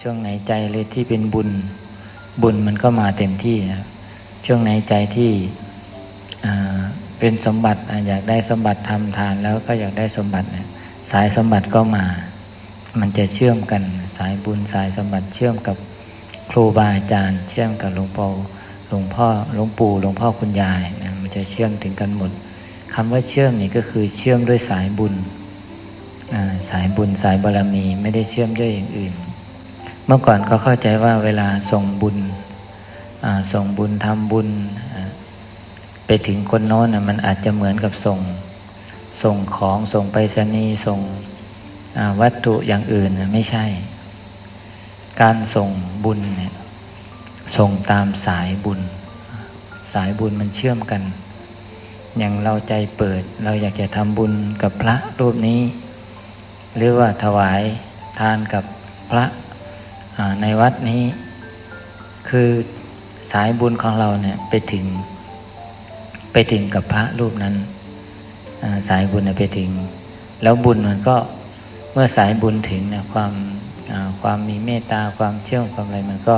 ช่วงไหนใจเลยที่เป็นบุญ บุญมันก็มาเต็มที่นะครับช่วงไหนใจที่เป็นสมบัติอยากได้สมบัติทำทานแล้วก็อยากได้สมบัติสายสมบัติก็มา มันจะเชื่อมกันสายบุญสายสมบัติเชื่อมกับครูบาอาจารย์ เชื่อมกับหลวงพ่อหลวงพ่อหลวงปู่หลวงพ่อคุณยายนะมันจะเชื่อมถึงกันหมดคำว่าเชื่อมนี่ก็คือเชื่อมด้วยสายบุญสายบุญสายบารมีไม่ได้เชื่อมด้วยอย่างอื่น เมื่อก่อนก็เข้าใจว่าเวลาส่งบุญส่งบุญทำบุญ ไปถึงคนโน้นมันอาจจะเหมือนกับส่ง ส่งของส่งไปรษณีย์ส่งวัตถุอย่างอื่นไม่ใช่ การส่งบุญเนี่ยส่งตามสายบุญ สายบุญมันเชื่อมกัน อย่างเราใจเปิด เราอยากจะทำบุญกับพระรูปนี้ หรือว่าถวายทานกับพระ ในวัดนี้ คือสายบุญของเราเนี่ยไปถึง ไปถึงกับพระรูปนั้น สายบุญเนี่ยไปถึง แล้วบุญมันก็เมื่อสายบุญถึงเนี่ยความความมีเมตตาความเชื่อความอะไรมันก็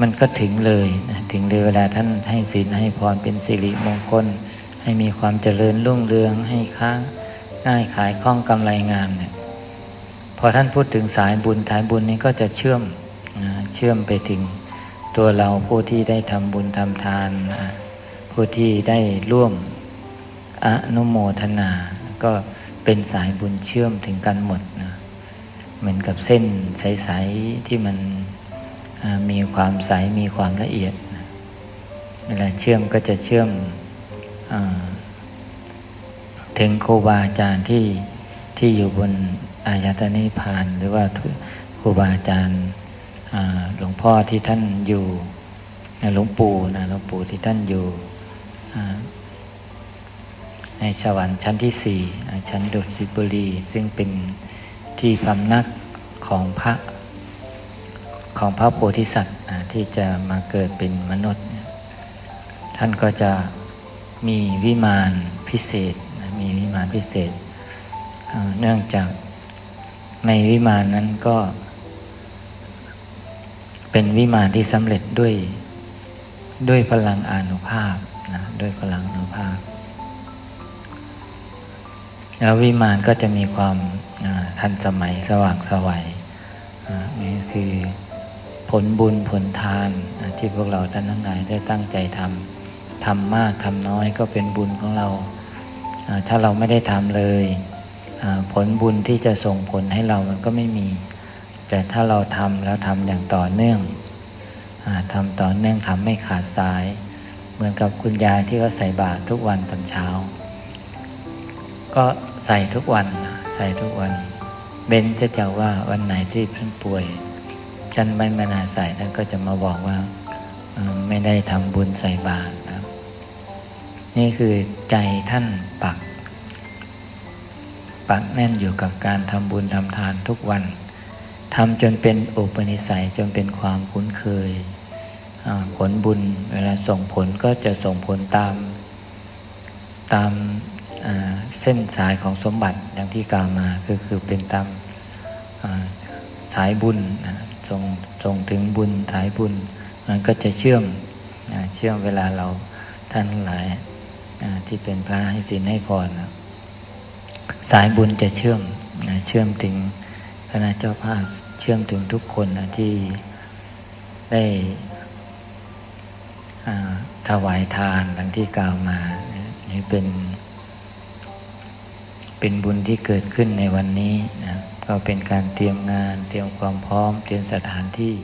มันก็ถึงเลยนะถึงเลยเวลาท่านให้ศีลให้พรเป็นสิริมงคล ให้มีความเจริญรุ่งเรืองให้ค้าง่ายขายคล่องกำไรงามเนี่ย พอท่านพูดถึงสายบุญสายบุญนี้ก็จะเชื่อมเชื่อมไปถึงตัวเราผู้ที่ได้ทำบุญทำทาน ผู้ที่ได้ร่วมอนุโมทนา ก็เป็นสายบุญเชื่อมถึงกันหมดนะเหมือนกับเส้นใสๆที่มันมีความใสมีความละเอียด เวลาเชื่อมก็จะเชื่อมอถึงครูบาอาจารย์ที่ที่อยู่บน อายตนะนิพานหรือว่าครูบาอาจารย์หลวงพ่อที่ท่านอยู่หลวงปู่นะหลวงปู่ที่ท่านอยู่ในสวรรค์ชั้นที่สี่ชั้นดุสิตบุรี ซึ่งเป็นที่พำนักของพระของพระโพธิสัตว์ที่จะมาเกิดเป็นมนุษย์ ท่านก็จะมีวิมานพิเศษมีวิมานพิเศษ เนื่องจาก ในวิมานนั้นก็ เป็นวิมานที่สำเร็จด้วยด้วยพลังอนุภาพนะด้วยพลังอนุภาพ แล้ววิมานก็จะมีความทันสมัยสว่างสวัยนี่คือผลบุญผลทานที่พวกเราท่านทั้งหลายได้ตั้งใจทำทำมากทำน้อยก็เป็นบุญของเรา ถ้าเราไม่ได้ทำเลย ผลบุญที่จะส่งผลให้เรามันก็ไม่มี แต่ถ้าเราทำแล้วทำอย่างต่อเนื่องอทำต่อเนื่องทำไม่ขาดสาย เหมือนกับคุณยายที่เขาใส่บาตรทุกวันตอนเช้า ก็ใส่ทุกวันใส่ทุกวันเบนจะจะว่าวันไหนที่ท่านป่วยท่านไม่มานาใส่ท่านก็จะมาบอกว่าไม่ได้ทำบุญใส่บาตรนะครับนี่คือใจท่านปัก ปักแน่นอยู่กับการทำบุญทำทานทุกวันทำจนเป็นอุปนิสัยจนเป็นความคุ้นเคย ผลบุญเวลาส่งผลก็จะส่งผลตามตามเส้นสายของสมบัติอย่างที่กล่าวมาก็คือเป็นตามสายบุญส่งส่งถึงบุญสายบุญมันก็จะเชื่อมอเชื่อมเวลาเราท่านหลายที่เป็นพระให้ศีลให้พรนะ สายบุญจะเชื่อมนะเชื่อมถึงคณะเจ้าภาพเชื่อมถึงทุกคนนะที่ได้ถวายทานดังที่กล่าวมานะนี่เป็น เป็นบุญที่เกิดขึ้นในวันนี้นะก็เป็นการเตรียมงาน เตรียมความพร้อม เตรียมสถานที่